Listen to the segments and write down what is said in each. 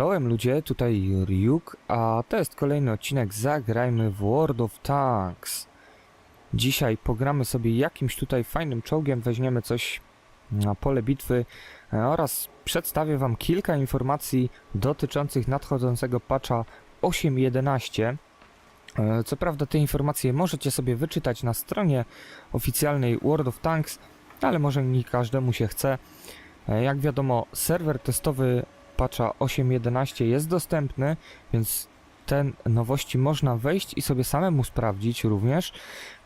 Czołem ludzie, tutaj Ryuk, a to jest kolejny odcinek Zagrajmy w World of Tanks. Dzisiaj pogramy sobie jakimś tutaj fajnym czołgiem, weźmiemy coś na pole bitwy e, oraz przedstawię wam kilka informacji dotyczących nadchodzącego patcha 8.11. E, Co prawda te informacje możecie sobie wyczytać na stronie oficjalnej World of Tanks, ale może nie każdemu się chce. E, Jak wiadomo, serwer testowy patcha 8.11 jest dostępny, więc te nowości można wejść i sobie samemu sprawdzić również.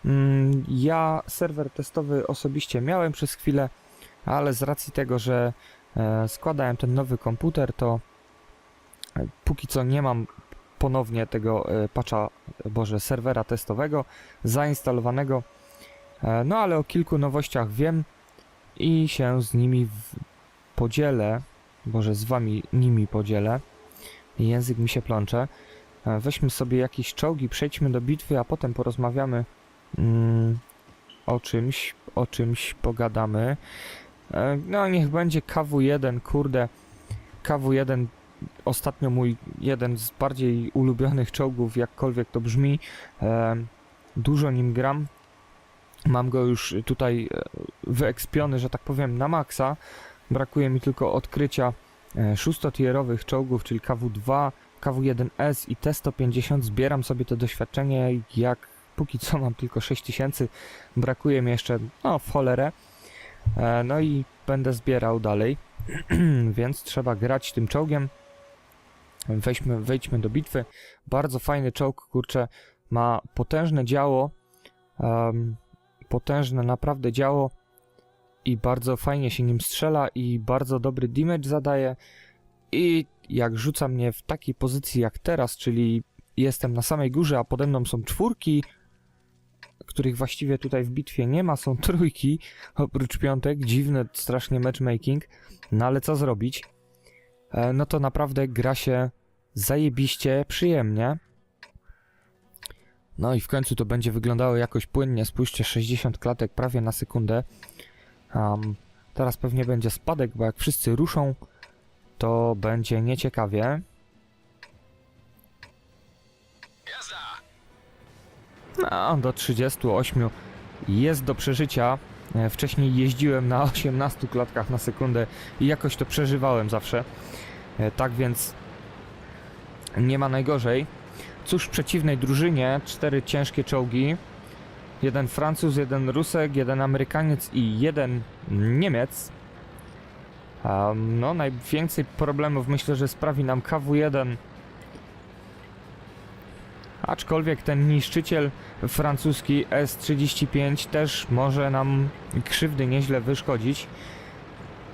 Mm, Ja serwer testowy osobiście miałem przez chwilę, ale z racji tego, że e, składałem ten nowy komputer, to e, póki co nie mam ponownie tego e, patcha, boże, serwera testowego zainstalowanego. No ale o kilku nowościach wiem i się z nimi podzielę. Boże, z wami nimi podzielę. Język mi się plącze. E, Weźmy sobie jakieś czołgi, przejdźmy do bitwy, a potem porozmawiamy mm, o czymś, o czymś pogadamy. E, No, niech będzie KW1, kurde. KW1 ostatnio mój jeden z bardziej ulubionych czołgów, jakkolwiek to brzmi. E, Dużo nim gram. Mam go już tutaj wyekspiony, że tak powiem, na maksa. Brakuje mi tylko odkrycia szóstotierowych czołgów, czyli KW2, KW1S i T150. Zbieram sobie to doświadczenie, jak póki co mam tylko 6000, brakuje mi jeszcze, no, w cholerę. E, No i będę zbierał dalej, więc trzeba grać tym czołgiem. Weźmy, wejdźmy do bitwy. Bardzo fajny czołg, kurczę, ma potężne działo, em, potężne naprawdę działo i bardzo fajnie się nim strzela i bardzo dobry damage zadaje i jak rzuca mnie w takiej pozycji jak teraz, czyli jestem na samej górze, a pode mną są czwórki, których właściwie tutaj w bitwie nie ma, są trójki, oprócz piątek, dziwny strasznie matchmaking, no ale co zrobić? E, no to naprawdę gra się zajebiście przyjemnie. No i w końcu to będzie wyglądało jakoś płynnie, spójrzcie, 60 klatek prawie na sekundę. Um, teraz pewnie będzie spadek, bo jak wszyscy ruszą, to będzie nieciekawie. No, do 38 jest do przeżycia. E, Wcześniej jeździłem na 18 klatkach na sekundę i jakoś to przeżywałem zawsze. E, Tak więc nie ma najgorzej. Cóż w przeciwnej drużynie cztery ciężkie czołgi. Jeden Francuz, jeden Rusek, jeden Amerykaniec i jeden Niemiec. No, najwięcej problemów myślę, że sprawi nam KW1. Aczkolwiek ten niszczyciel francuski S-35 też może nam krzywdy nieźle wyszkodzić.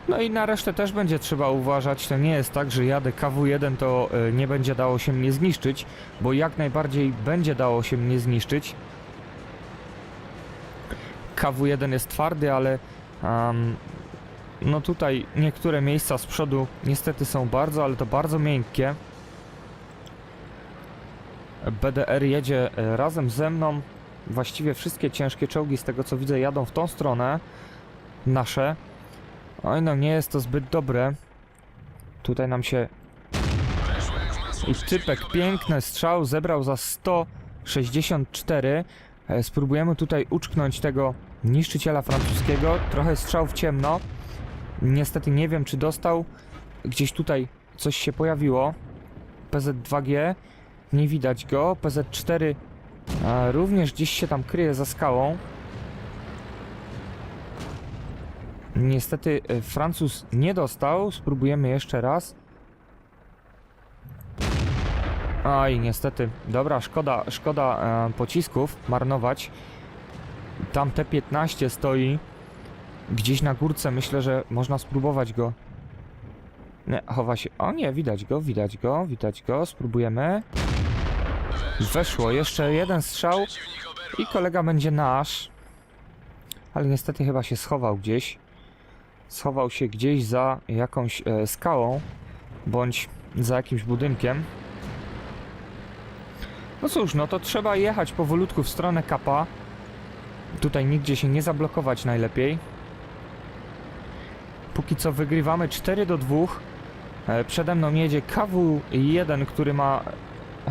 No i na resztę też będzie trzeba uważać. To nie jest tak, że jadę KW1 to y, nie będzie dało się mnie zniszczyć, bo jak najbardziej będzie dało się mnie zniszczyć. KW1 jest twardy, ale um, no tutaj niektóre miejsca z przodu niestety są bardzo, ale to bardzo miękkie. BDR jedzie e, razem ze mną. Właściwie wszystkie ciężkie czołgi z tego co widzę jadą w tą stronę. Nasze. Oj no nie jest to zbyt dobre. Tutaj nam się... I typek piękny strzał zebrał za 164. E, Spróbujemy tutaj uczknąć tego niszczyciela francuskiego. Trochę strzał w ciemno. Niestety nie wiem czy dostał. Gdzieś tutaj coś się pojawiło. PZ2G. Nie widać go. PZ4 a, również gdzieś się tam kryje za skałą. Niestety e, Francuz nie dostał. Spróbujemy jeszcze raz. Oj, niestety. Dobra, szkoda, szkoda e, pocisków marnować. Tam T-15 stoi gdzieś na górce. Myślę, że można spróbować go. Nie, chowa się. O nie, widać go, widać go, widać go. Spróbujemy. Weszło, jeszcze jeden strzał i kolega będzie nasz. ale niestety chyba się schował gdzieś. Schował się gdzieś za jakąś e, skałą, bądź za jakimś budynkiem. No cóż, no to trzeba jechać powolutku w stronę kapa. Tutaj nigdzie się nie zablokować najlepiej. Póki co wygrywamy 4 do 2. E, Przede mną jedzie KW1, który ma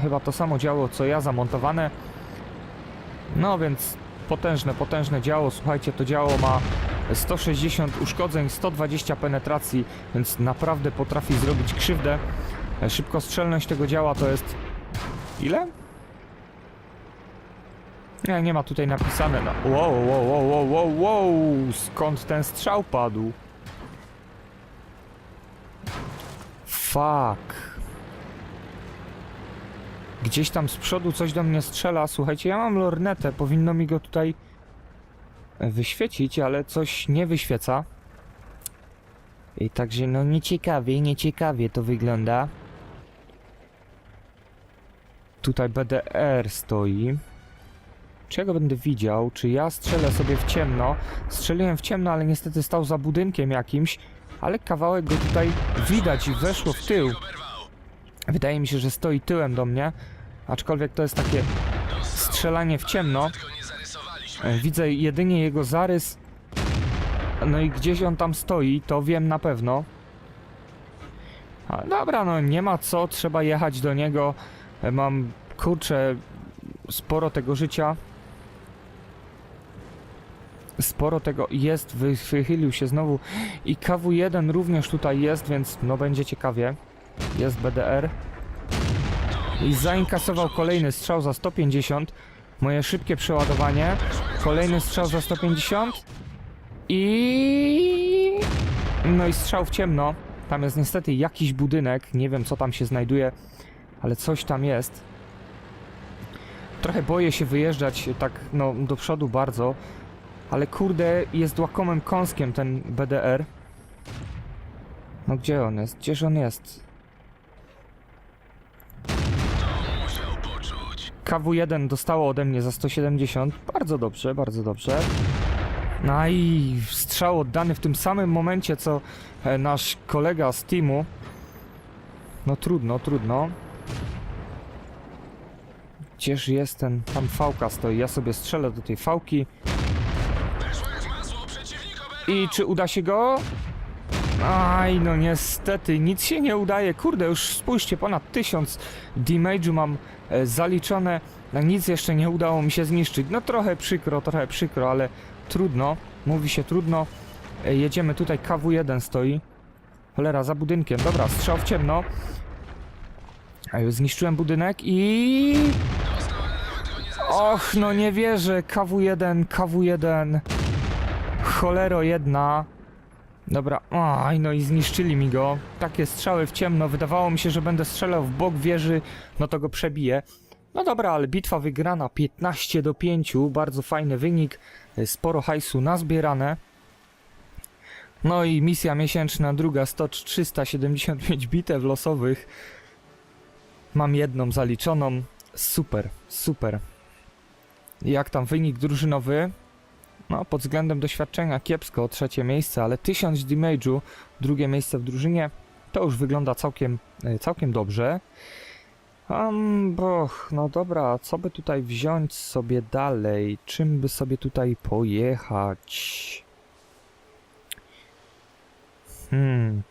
chyba to samo działo co ja zamontowane. No więc potężne, potężne działo. Słuchajcie, to działo ma 160 uszkodzeń, 120 penetracji, więc naprawdę potrafi zrobić krzywdę. E, Szybkostrzelność tego działa to jest... Ile? Nie, nie ma tutaj napisane. No. Wow, wow, wow, wow, wow, wow, skąd ten strzał padł? Fuck. Gdzieś tam z przodu coś do mnie strzela. Słuchajcie, ja mam lornetę, powinno mi go tutaj wyświecić, ale coś nie wyświeca. I także no nieciekawie, nieciekawie to wygląda. Tutaj BDR stoi. Czy ja go będę widział? Czy ja strzelę sobie w ciemno? Strzeliłem w ciemno, ale niestety stał za budynkiem jakimś. Ale kawałek go tutaj widać i weszło w tył. Wydaje mi się, że stoi tyłem do mnie. Aczkolwiek to jest takie strzelanie w ciemno. E, Widzę jedynie jego zarys. No i gdzieś on tam stoi, to wiem na pewno. Dobra, no nie ma co, trzeba jechać do niego. E, Mam, kurczę, sporo tego życia. Sporo tego jest, wy, wychylił się znowu. I KW1 również tutaj jest, więc no będzie ciekawie. Jest BDR. I zainkasował kolejny strzał za 150. Moje szybkie przeładowanie. Kolejny strzał za 150. I... No i strzał w ciemno. Tam jest niestety jakiś budynek. Nie wiem co tam się znajduje, ale coś tam jest. Trochę boję się wyjeżdżać tak no do przodu bardzo. Ale kurde, jest łakomym kąskiem ten BDR. No gdzie on jest? Gdzież on jest? KW1 dostało ode mnie za 170. Bardzo dobrze, bardzo dobrze. No i strzał oddany w tym samym momencie, co e, nasz kolega z teamu. No trudno, trudno. Gdzież jest ten... Tam fałka stoi. Ja sobie strzelę do tej fałki. I czy uda się go? Aj, no niestety, nic się nie udaje. Kurde, już spójrzcie, ponad 1000 damage'u mam e, zaliczone. No nic jeszcze nie udało mi się zniszczyć. No trochę przykro, trochę przykro, ale trudno. Mówi się trudno. E, jedziemy tutaj, KW1 stoi. Cholera, za budynkiem. Dobra, strzał w ciemno. E, Zniszczyłem budynek i... Och, no nie wierzę. KW1, KW1. Cholero jedna. Dobra, aj, no i zniszczyli mi go. Takie strzały w ciemno. Wydawało mi się, że będę strzelał w bok wieży, no to go przebiję. No dobra, ale bitwa wygrana 15 do 5. Bardzo fajny wynik. Sporo hajsu nazbierane. No i misja miesięczna, druga 100, 375 bitew losowych. Mam jedną zaliczoną. Super, super. Jak tam wynik drużynowy? No, pod względem doświadczenia kiepsko, trzecie miejsce, ale 1000 damage'u, drugie miejsce w drużynie, to już wygląda całkiem, e, całkiem dobrze. Um, bo, no dobra, co by tutaj wziąć sobie dalej? Czym by sobie tutaj pojechać? Hmm.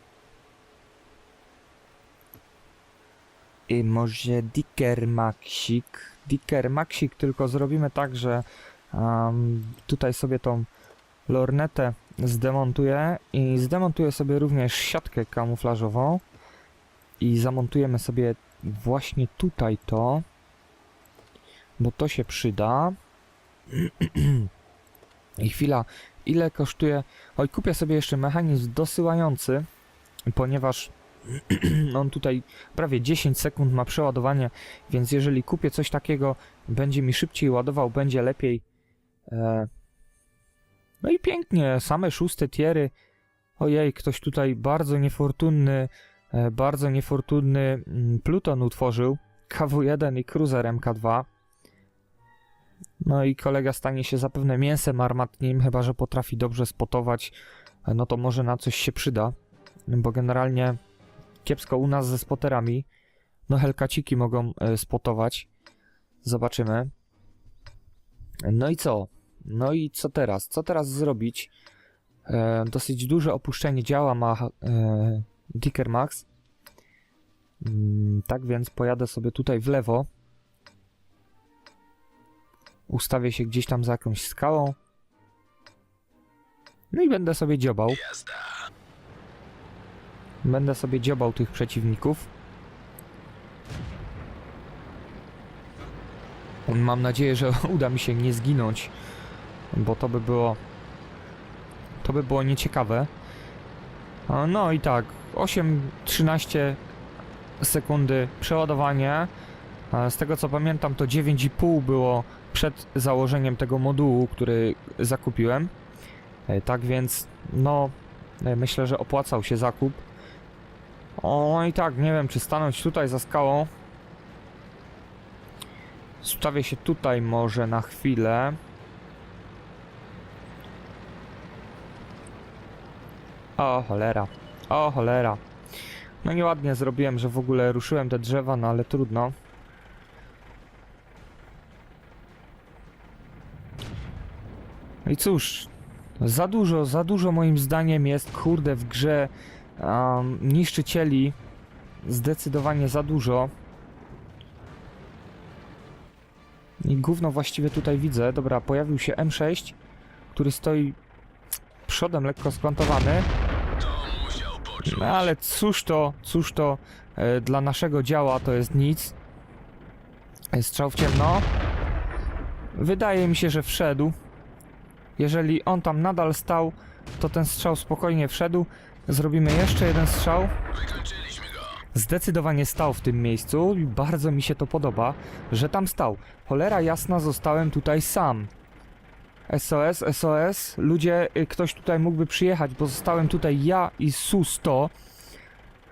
I może Dicker Maxik. Dicker Maxik, tylko zrobimy tak, że um, tutaj sobie tą lornetę zdemontuję i zdemontuję sobie również siatkę kamuflażową i zamontujemy sobie właśnie tutaj to, bo to się przyda. I chwila, ile kosztuje? Oj, kupię sobie jeszcze mechanizm dosyłający, ponieważ on tutaj prawie 10 sekund ma przeładowanie, więc jeżeli kupię coś takiego, będzie mi szybciej ładował, będzie lepiej. E... No i pięknie, same szóste tiery. Ojej, ktoś tutaj bardzo niefortunny, e, bardzo niefortunny mm, Pluton utworzył. KW1 i Cruiser MK2. No i kolega stanie się zapewne mięsem armatnim, chyba że potrafi dobrze spotować, e, no to może na coś się przyda, bo generalnie kiepsko u nas ze spoterami. No helkaciki mogą spotować. Zobaczymy. No i co? No i co teraz? Co teraz zrobić? E, dosyć duże opuszczenie działa ma e, Dicker Max. Mm, tak więc pojadę sobie tutaj w lewo. Ustawię się gdzieś tam za jakąś skałą. No i będę sobie dziobał. Będę sobie dziobał tych przeciwników. Mam nadzieję, że uda mi się nie zginąć, bo to by było. To by było nieciekawe. No i tak, 8-13 sekundy przeładowanie. Z tego co pamiętam, to 9,5 było przed założeniem tego modułu, który zakupiłem. E, Tak więc, no, e, myślę, że opłacał się zakup. O i tak, nie wiem, czy stanąć tutaj za skałą. Stawię się tutaj może na chwilę. O cholera, o cholera. No nieładnie zrobiłem, że w ogóle ruszyłem te drzewa, no ale trudno. No i cóż, za dużo, za dużo moim zdaniem jest, kurde, w grze um, niszczycieli. Zdecydowanie za dużo. I gówno właściwie tutaj widzę. Dobra, pojawił się M6, który stoi przodem lekko splantowany. No ale cóż to, cóż to e, dla naszego działa to jest nic. E, Strzał w ciemno. Wydaje mi się, że wszedł. Jeżeli on tam nadal stał, to ten strzał spokojnie wszedł. Zrobimy jeszcze jeden strzał. Zdecydowanie stał w tym miejscu i bardzo mi się to podoba, że tam stał. Cholera jasna, zostałem tutaj sam. SOS, SOS. Ludzie, y, ktoś tutaj mógłby przyjechać, bo zostałem tutaj ja i Su-100.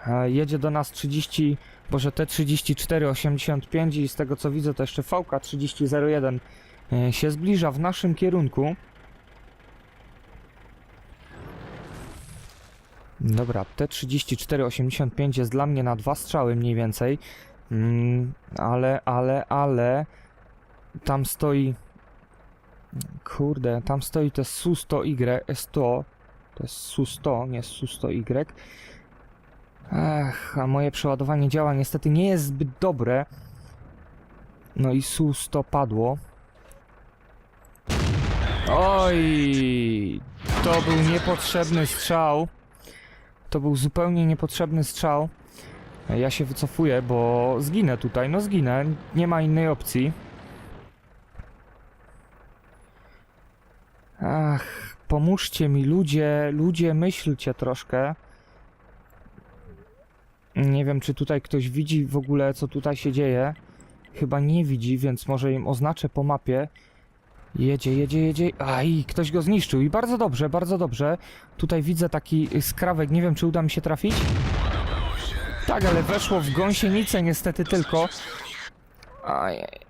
E, Jedzie do nas 30, boże T-34-85 i z tego co widzę to jeszcze VK-3001 e, się zbliża w naszym kierunku. Dobra, T-34-85 jest dla mnie na dwa strzały mniej więcej. Mm, ale, ale, ale... Tam stoi... Kurde, tam stoi te Su-100Y, S100. To jest Su-100, nie Su-100Y. Ech, a moje przeładowanie działa niestety nie jest zbyt dobre. No i Su-100 padło. Oj, to był niepotrzebny strzał. To był zupełnie niepotrzebny strzał. Ja się wycofuję, bo zginę tutaj. No zginę, nie ma innej opcji. Ach, pomóżcie mi ludzie, ludzie, myślcie troszkę. Nie wiem, czy tutaj ktoś widzi w ogóle, co tutaj się dzieje. Chyba nie widzi, więc może im oznaczę po mapie. Jedzie, jedzie, jedzie. Aj, ktoś go zniszczył i bardzo dobrze, bardzo dobrze. Tutaj widzę taki skrawek, nie wiem czy uda mi się trafić. Tak, ale weszło w gąsienicę niestety tylko. Aj.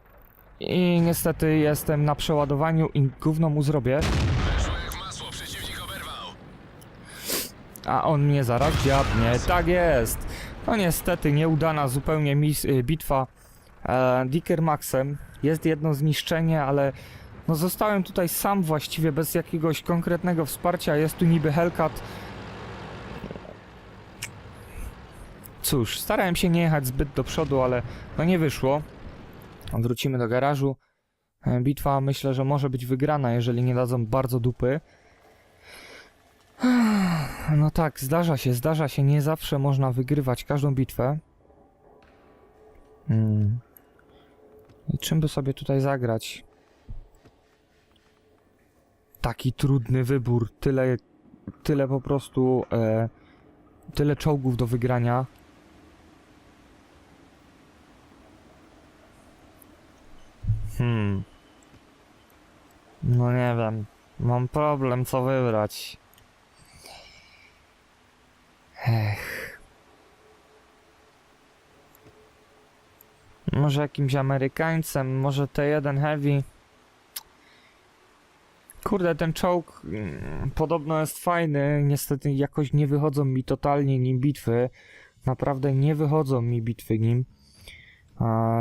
I niestety jestem na przeładowaniu i gówno mu zrobię. A on mnie zaraz dziabnie, tak jest. No niestety nieudana zupełnie mis- y, bitwa e, Dicker Maxem. Jest jedno zniszczenie, ale no zostałem tutaj sam właściwie bez jakiegoś konkretnego wsparcia. Jest tu niby Hellcat. Cóż, starałem się nie jechać zbyt do przodu, ale no nie wyszło. Wrócimy do garażu. E, Bitwa myślę, że może być wygrana, jeżeli nie dadzą bardzo dupy. No tak, zdarza się, zdarza się. Nie zawsze można wygrywać każdą bitwę. Hmm. I czym by sobie tutaj zagrać? Taki trudny wybór, tyle, tyle po prostu, e, tyle czołgów do wygrania. Hmm. No nie wiem. Mam problem, co wybrać. Ech. Może jakimś Amerykańcem, może T1 Heavy. Kurde, ten czołg mm, podobno jest fajny, niestety jakoś nie wychodzą mi totalnie nim bitwy. Naprawdę nie wychodzą mi bitwy nim.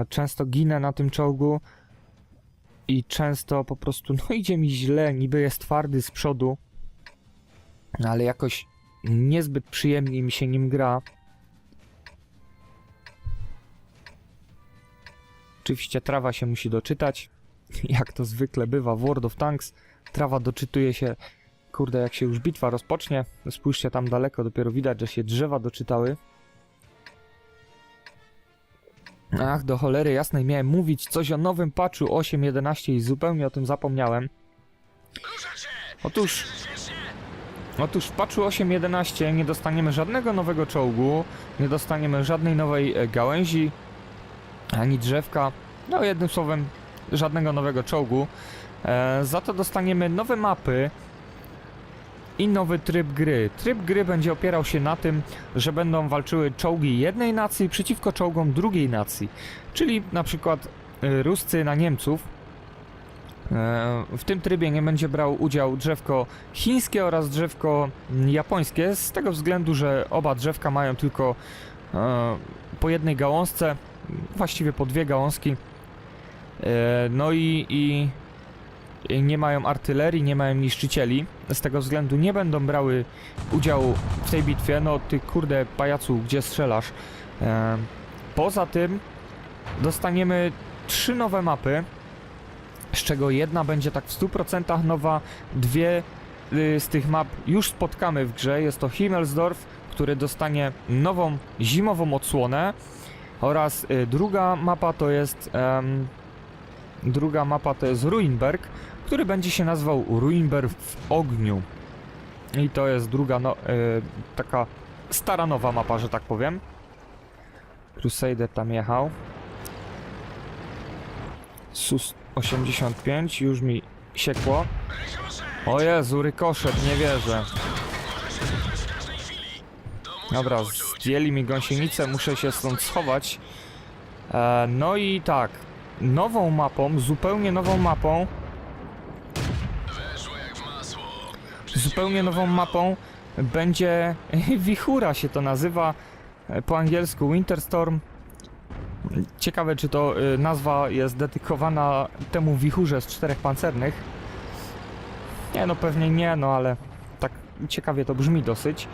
Często ginę na tym czołgu i często po prostu, no idzie mi źle, niby jest twardy z przodu, no ale jakoś niezbyt przyjemnie mi się nim gra. Oczywiście trawa się musi doczytać, jak to zwykle bywa w World of Tanks. Trawa doczytuje się, kurde, jak się już bitwa rozpocznie. Spójrzcie tam daleko, dopiero widać, że się drzewa doczytały. Ach, do cholery jasnej, miałem mówić coś o nowym patchu 8.11 i zupełnie o tym zapomniałem. Otóż, otóż w patchu 8.11 nie dostaniemy żadnego nowego czołgu, nie dostaniemy żadnej nowej e, gałęzi, ani drzewka, no jednym słowem żadnego nowego czołgu. E, za to dostaniemy nowe mapy i nowy tryb gry. Tryb gry będzie opierał się na tym, że będą walczyły czołgi jednej nacji przeciwko czołgom drugiej nacji. Czyli na przykład e, Ruscy na Niemców. E, w tym trybie nie będzie brał udział drzewko chińskie oraz drzewko mm, japońskie, z tego względu, że oba drzewka mają tylko e, po jednej gałązce, właściwie po dwie gałązki. E, No i i nie mają artylerii, nie mają niszczycieli. Z tego względu nie będą brały udziału w tej bitwie. No ty kurde pajacu, gdzie strzelasz? E, poza tym dostaniemy trzy nowe mapy, z czego jedna będzie tak w 100% nowa, dwie y, z tych map już spotkamy w grze. Jest to Himmelsdorf, który dostanie nową zimową odsłonę oraz y, druga mapa to jest em, druga mapa to jest Ruinberg, który będzie się nazywał Ruinberg w ogniu. I to jest druga no, y, taka stara nowa mapa, że tak powiem. Crusader tam jechał. Sus 85 już mi siekło. O Jezu, rykoszet, nie wierzę. Dobra, zdjęli mi gąsienicę, muszę się stąd schować. E, no i tak, nową mapą, zupełnie nową mapą, zupełnie nową mapą będzie Wichura się to nazywa e, po angielsku Winterstorm. Ciekawe, czy to y, nazwa jest dedykowana temu wichurze z czterech pancernych. Nie, no pewnie nie, no ale tak ciekawie to brzmi dosyć.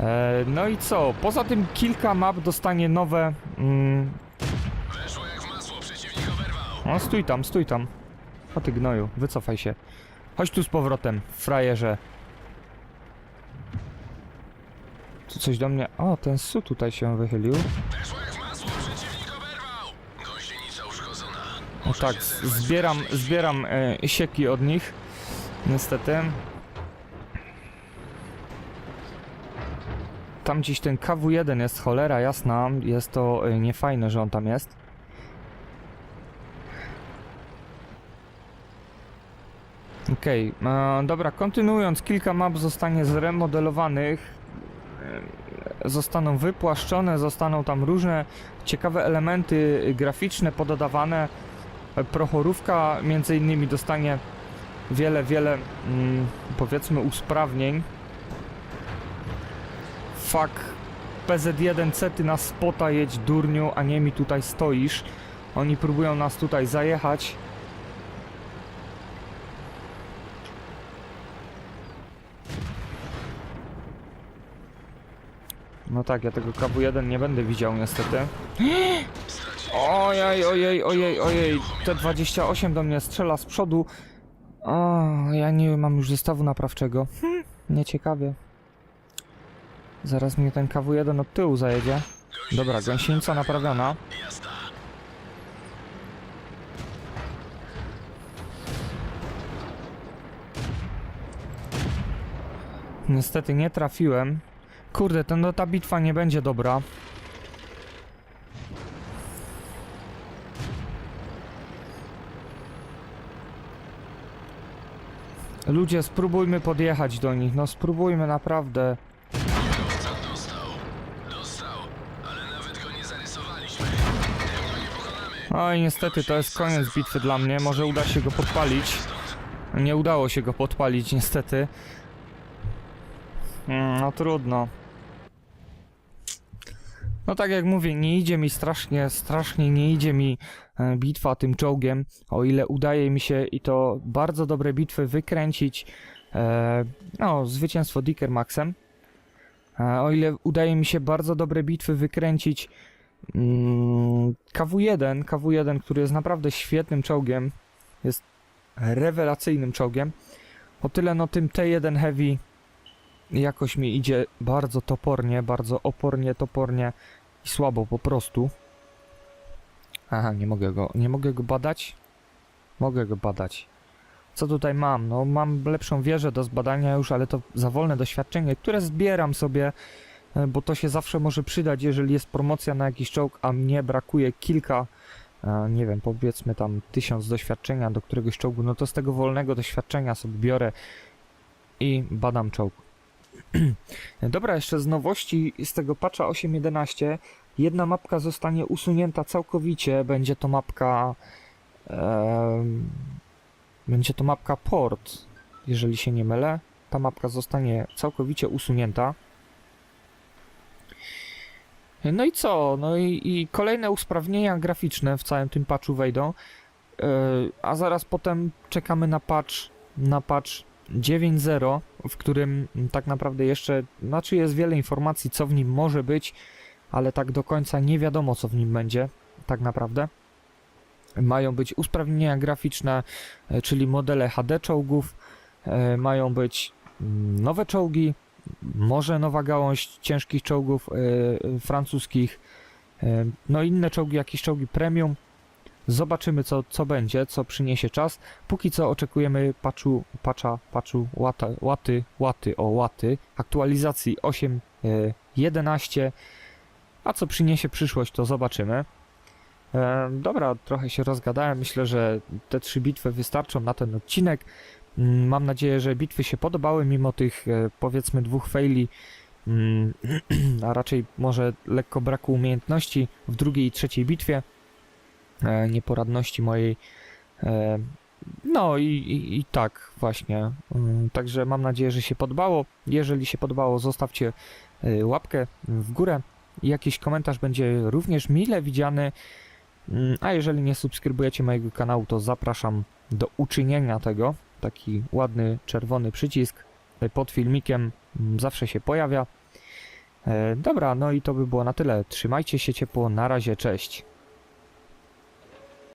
E, no i co? Poza tym kilka map dostanie nowe. Mm, no stój tam, stój tam. O ty gnoju, wycofaj się. Chodź tu z powrotem, frajerze. Tu coś do mnie... O, ten su tutaj się wychylił. O tak, zbieram, zbieram e, sieki od nich. Niestety. Tam gdzieś ten KW1 jest cholera jasna. Jest to e, niefajne, że on tam jest. Okej, e, dobra, kontynuując, kilka map zostanie zremodelowanych, zostaną wypłaszczone, zostaną tam różne ciekawe elementy graficzne pododawane. E, Prochorówka między innymi dostanie wiele, wiele mm, powiedzmy usprawnień. Fuck, PZ1C ty na spota jedź durniu, a nie mi tutaj stoisz. Oni próbują nas tutaj zajechać. No tak, ja tego KW1 nie będę widział niestety. Ojej, ojej, ojej, ojej. T28 do mnie strzela z przodu. O, ja nie mam już zestawu naprawczego. Hm, nieciekawie. Zaraz mnie ten KW1 od tyłu zajedzie. Dobra, gąsienica naprawiona. Niestety nie trafiłem. Kurde, to no ta bitwa nie będzie dobra. Ludzie, spróbujmy podjechać do nich. No spróbujmy naprawdę. Oj, niestety to jest koniec bitwy dla mnie. Może uda się go podpalić. Nie udało się go podpalić niestety. Mm, No trudno. No tak jak mówię, nie idzie mi strasznie, strasznie nie idzie mi e, bitwa tym czołgiem, o ile udaje mi się i to bardzo dobre bitwy wykręcić, e, no, zwycięstwo Dickermaxem, e, o ile udaje mi się bardzo dobre bitwy wykręcić mm, KW1, KW1, który jest naprawdę świetnym czołgiem, jest rewelacyjnym czołgiem, o tyle no tym T1 Heavy jakoś mi idzie bardzo topornie, bardzo opornie, topornie i słabo po prostu. Aha, nie mogę go, nie mogę go badać? Mogę go badać. Co tutaj mam? No mam lepszą wieżę do zbadania już, ale to za wolne doświadczenie, które zbieram sobie, e, bo to się zawsze może przydać, jeżeli jest promocja na jakiś czołg, a mnie brakuje kilka, e, nie wiem, powiedzmy tam tysiąc doświadczenia do któregoś czołgu, no to z tego wolnego doświadczenia sobie biorę i badam czołg. Dobra, jeszcze z nowości z tego patcha 8.11 jedna mapka zostanie usunięta całkowicie. Będzie to mapka. em, będzie to mapka port, jeżeli się nie mylę. Ta mapka zostanie całkowicie usunięta. No i co? No i, i kolejne usprawnienia graficzne w całym tym patchu wejdą. E, a zaraz potem czekamy na patch, na patch 9.0, w którym tak naprawdę jeszcze, znaczy jest wiele informacji, co w nim może być, ale tak do końca nie wiadomo, co w nim będzie, tak naprawdę. Mają być usprawnienia graficzne, e, czyli modele HD czołgów, e, mają być mm, nowe czołgi, może nowa gałąź ciężkich czołgów e, francuskich, no inne czołgi, jakieś czołgi premium. Zobaczymy, co, co będzie, co przyniesie czas. Póki co oczekujemy patchu, patcha, patchu, łata, łaty, łaty, o łaty, aktualizacji 8.11, a co przyniesie przyszłość, to zobaczymy. E, dobra, trochę się rozgadałem, myślę, że te trzy bitwy wystarczą na ten odcinek. Mm, Mam nadzieję, że bitwy się podobały, mimo tych e, powiedzmy dwóch faili, mm, a raczej może lekko braku umiejętności w drugiej i trzeciej bitwie e, nieporadności mojej. E, no i, i, i tak właśnie. Mm, Także mam nadzieję, że się podobało. Jeżeli się podobało, zostawcie e, łapkę w górę. Jakiś komentarz będzie również mile widziany. Mm, A jeżeli nie subskrybujecie mojego kanału, to zapraszam do uczynienia tego. Taki ładny czerwony przycisk e, pod filmikiem mm, zawsze się pojawia. E, Dobra, no i to by było na tyle. Trzymajcie się ciepło. Na razie, cześć.